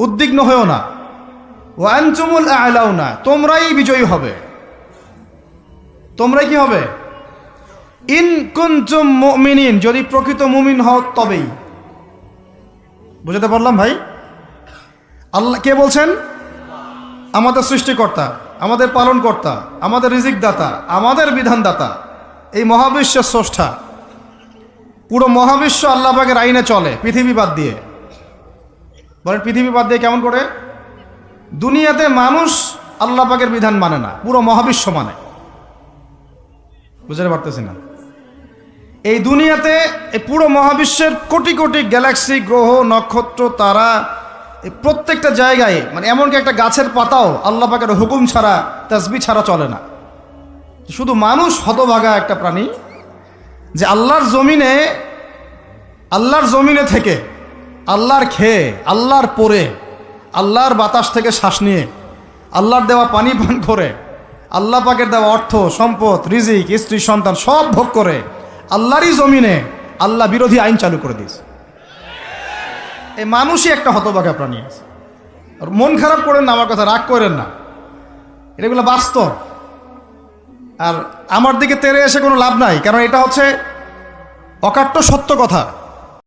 উদ্বিগ্ন হয়েও না। ও আনচুমুল আলাও না তোমরাই বিজয়ী হবে। তোমরাই কি হবে? ইন কুনচুম মুমিনিন, যদি প্রকৃত মুমিন হও তবেই। বুঝতে পারলাম ভাই? আল্লাহ, কে বলছেন? আমাদের সৃষ্টিকর্তা, আমাদের পালনকর্তা, আমাদের রিজিক দাতা আমাদের বিধানদাতা। এই মহাবিশ্বের স্রষ্টা। পুরো মহাবিশ্ব আল্লাহবাগের আইনে চলে, পৃথিবী বাদ দিয়ে। বলেন, পৃথিবী বাদ দিয়ে কেমন করে? দুনিয়াতে মানুষ আল্লাহ পাকের বিধান মানে না, পুরো মহাবিশ্ব মানে। বুঝতে পারতেছি না। এই দুনিয়াতে এই পুরো মহাবিশ্বের কোটি কোটি গ্যালাক্সি, গ্রহ, নক্ষত্র, তারা এই প্রত্যেকটা জায়গায় মানে এমনকি একটা গাছের পাতাও আল্লাহ পাকের হুকুম ছাড়া, তাসবি ছাড়া চলে না। শুধু মানুষ হতভাগা একটা প্রাণী যে আল্লাহর জমিনে আল্লাহর জমিনে থেকে আল্লাহর খেয়ে, আল্লাহর পরে আল্লাহর বাতাস থেকে শ্বাস নিয়ে, আল্লাহর দেওয়া পানি পান করে, আল্লাহ পাকের দেওয়া অর্থ, সম্পদ, রিজিক, স্ত্রী, সন্তান সব ভোগ করে, আল্লাহরই জমিনে আল্লাহ বিরোধী আইন চালু করে দিয়েছে। এই মানুষই একটা হতবাগা প্রাণী আছে। মন খারাপ করেন না, আমার কথা রাগ করেন না। এগুলো বাস্তব। আর আমার দিকে তেরে এসে কোনো লাভ নাই, কারণ এটা হচ্ছে অকাট্য সত্য কথা।